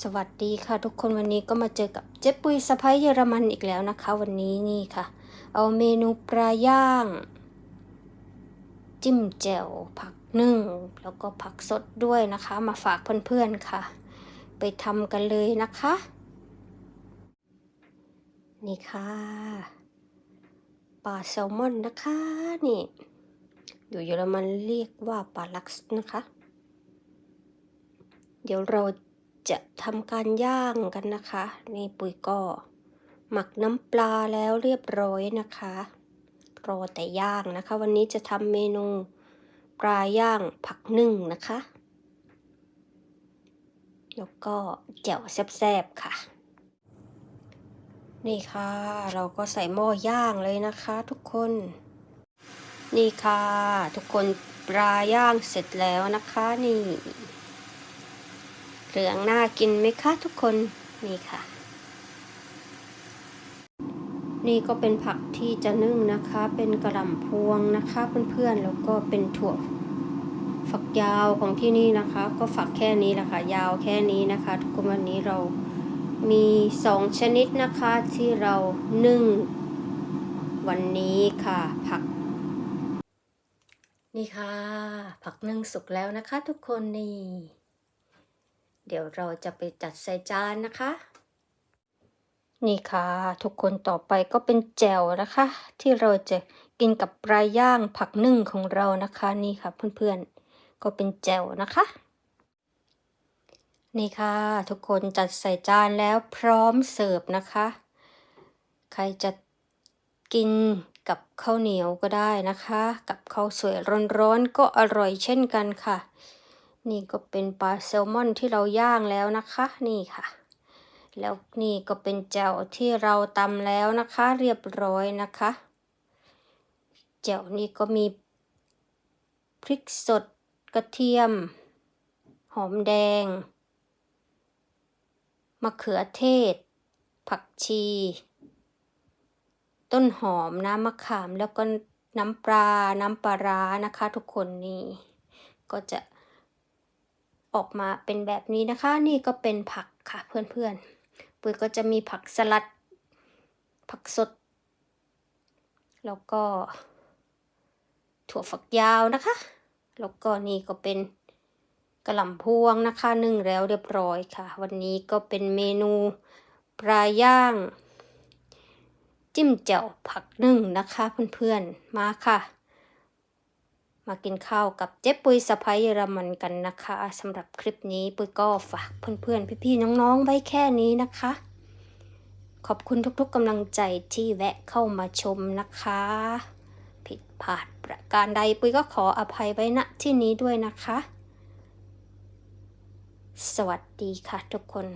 สวัสดีค่ะทุกคนวันนี้ก็มาเจอกับเจ๊ปุยสะพ้ายเยอรมันอีกแล้วนะคะ วันนี้นี่ค่ะ เอาเมนูปลาย่าง จิ้มแจ่วผักนึ่ง แล้วก็ผักสดด้วยนะคะ มาฝากเพื่อนๆค่ะ ไปทำกันเลยนะคะ นี่ค่ะปลาแซลมอนนะคะนี่ อยู่เยอรมันเรียกว่าปลาลักซ์นะคะ เดี๋ยวเรา จะทำการย่างกันนะคะ นี่ปุ๋ยก็หมักน้ำปลาแล้วเรียบร้อยนะคะ รอแต่ย่างนะคะ วันนี้จะทำเมนูปลาย่างผักนึ่งนะคะ แล้วก็แจ่วแซ่บๆค่ะ นี่ค่ะ เราก็ใส่หม้อย่างเลยนะคะทุกคน นี่ค่ะ ทุกคนปลาย่างเสร็จแล้วนะคะนี่ เหลืองน่ากินไหมคะทุกคนนี่ค่ะ นี่ก็เป็นผักที่จะนึ่งนะคะ เป็นกระหล่ำพวงนะคะเพื่อนๆแล้วก็เป็นถั่วฝักยาวของที่นี่นะคะ ก็ฝักแค่นี้แหละค่ะยาวแค่นี้นะคะ ทุกคนวันนี้เรามีสองชนิดนะคะที่เรานึ่งวันนี้ค่ะ ผัก นี่ค่ะ ผักนึ่งสุกแล้วนะคะ ทุกคนนี่ เดี๋ยวเราจะไปจัดใส่จานนะคะ นี่ค่ะ ทุกคนต่อไปก็เป็นแจ่วนะคะ ที่เราจะกินกับปลาย่างผักนึ่งของเรานะคะนี่ค่ะเพื่อนๆ ก็เป็นแจ่วนะคะ นี่ค่ะ ทุกคนจัดใส่จานแล้วพร้อมเสิร์ฟนะคะ ใครจะกินกับข้าวเหนียวก็ได้นะคะ กับข้าวสวยร้อนๆก็อร่อยเช่นกันค่ะ นี่ก็เป็นปลาแซลมอนที่เราย่างแล้วนะคะ นี่ค่ะ แล้วนี่ก็เป็นแจ่วที่เราตำแล้วนะคะ เรียบร้อยนะคะแจ่วนี่ก็มีพริกสดกระเทียม หอมแดง มะเขือเทศ ผักชี ต้นหอมน้ำมะขามแล้วก็น้ำปลา น้ำปลาร้านะคะทุกคนนี่ ก็จะ ออกมาเป็นแบบนี้นะคะ นี่ก็เป็นผักค่ะเพื่อนๆปุ๋ยก็จะมีผักสลัด ผักสด แล้วก็ ถั่วฝักยาวนะคะ แล้วก็นี่ก็เป็นกระหล่ำพวงนะคะนึ่งแล้วเรียบร้อยค่ะ วันนี้ก็เป็นเมนูปลาย่าง จิ้มแจ่วผักนึ่งนะคะเพื่อนๆมาค่ะ มากินข้าวกับเจ๊ปุยสะพายเยอรมันกันนะคะสำหรับคลิปนี้ปุยก็ฝากเพื่อนๆ พี่ๆ น้องๆ ไว้แค่นี้นะคะ ขอบคุณทุกๆกำลังใจที่แวะเข้ามาชมนะคะ ผิดพลาดประการใดปุยก็ขออภัยไว้ณที่นี้ด้วยนะคะ สวัสดีค่ะทุกคน